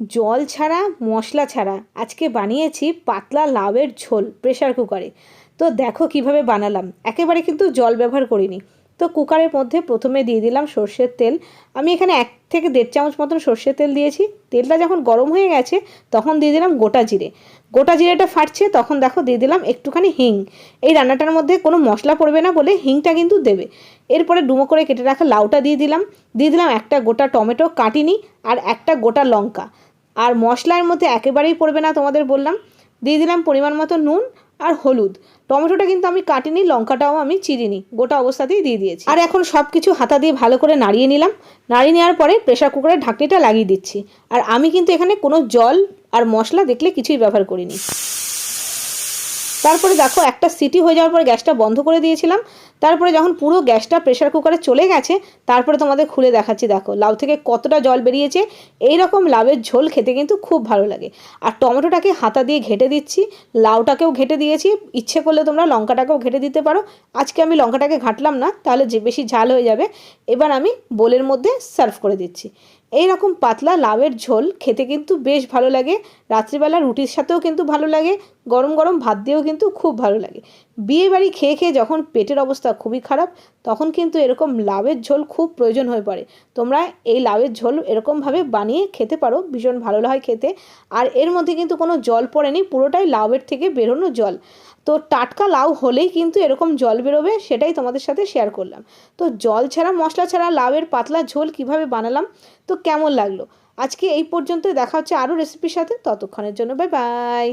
জল ছাড়া, মশলা ছাড়া। আজকে বানিয়েছি পাতলা লাউয়ের ঝোল প্রেশার কুকারে তো দেখো কীভাবে বানালাম। একেবারে কিন্তু জল ব্যবহার করিনি। তো কুকারের মধ্যে প্রথমে দিয়ে দিলাম সর্ষের তেল। আমি এখানে এক থেকে দেড় চামচ মতন সর্ষের তেল দিয়েছি। তেলটা যখন গরম হয়ে গেছে, তখন দিয়ে দিলাম গোটা জিরে। গোটা জিরেটা ফাটছে, তখন দেখো দিয়ে দিলাম একটুখানি হিং। এই রান্নাটার মধ্যে কোনো মশলা পড়বে না বলে হিংটা কিন্তু দেবে। এরপরে ডুমো করে কেটে রাখা লাউটা দিয়ে দিলাম। দিয়ে দিলাম একটা গোটা টমেটো কাটিনি আর একটা গোটা লঙ্কা। আর মশলার মধ্যে একেবারেই পড়বে না তোমাদের বললাম। দিয়ে দিলাম পরিমাণ মতো নুন আর হলুদ। টমেটোটা কিন্তু আমি কাটিনি, লঙ্কাটাও আমি চিরিনি, গোটা অবস্থাতেই দিয়ে দিয়েছি। আর এখন সব কিছু হাতা দিয়ে ভালো করে নাড়িয়ে নিলাম। নাড়িয়ে নেওয়ার পরে প্রেশার কুকারের ঢাকনিটা লাগিয়ে দিচ্ছি। আর আমি কিন্তু এখানে কোনো জল আর মশলা দেখলে কিছুই ব্যবহার করিনি। তারপরে দেখো, একটা সিটি হয়ে যাওয়ার পর গ্যাসটা বন্ধ করে দিয়েছিলাম। তারপরে যখন পুরো গ্যাসটা প্রেশার কুকারে চলে গেছে, তারপরে তোমাদের খুলে দেখাচ্ছি, দেখো, লাউ থেকে কতটা জল বেরিয়েছে। এই রকম লাউয়ের ঝোল খেতে কিন্তু খুব ভালো লাগে। আর টমেটোটাকে হাতা দিয়ে ঘেটে দিচ্ছি, লাউটাকেও ঘেটে দিয়েছি। ইচ্ছে করলে তোমরা লঙ্কাটাকেও ঘেটে দিতে পারো। আজকে আমি লঙ্কাটাকে ঘাটলাম না, তাহলে যে বেশি ঝাল হয়ে যাবে, এবার আমি বোলের মধ্যে সার্ভ করে দিচ্ছি। এই রকম পাতলা লাউয়ের ঝোল খেতে কিন্তু বেশ ভালো লাগে। রাত্রিবেলা রুটির সাথেও কিন্তু ভালো লাগে। গরম গরম ভাত দিয়েও কিন্তু খুব ভালো লাগে। বিয়ে বাড়ি খেয়ে খেয়ে যখন পেটের অবস্থা খুবই খারাপ, তখন কিন্তু এরকম লাউয়ের ঝোল খুব প্রয়োজন হয়ে পড়ে। তোমরা এই লাউয়ের ঝোল এরকমভাবে বানিয়ে খেতে পারো, ভীষণ ভালো হয় খেতে। আর এর মধ্যে কিন্তু কোনো জল পড়েনি, পুরোটাই লাউয়ের থেকে বেরোনো জল। তো টাটকা লাউ হলেই কিন্তু এরকম জল বেরোবে, সেটাই তোমাদের সাথে শেয়ার করলাম। তো জল ছাড়া, মশলা ছাড়া লাউয়ের পাতলা ঝোল কীভাবে বানালাম, তো কেমন লাগল? আজকে এই পর্যন্ত দেখা হচ্ছে আরও রেসিপির সাথে, ততক্ষণের জন্য বাই বাই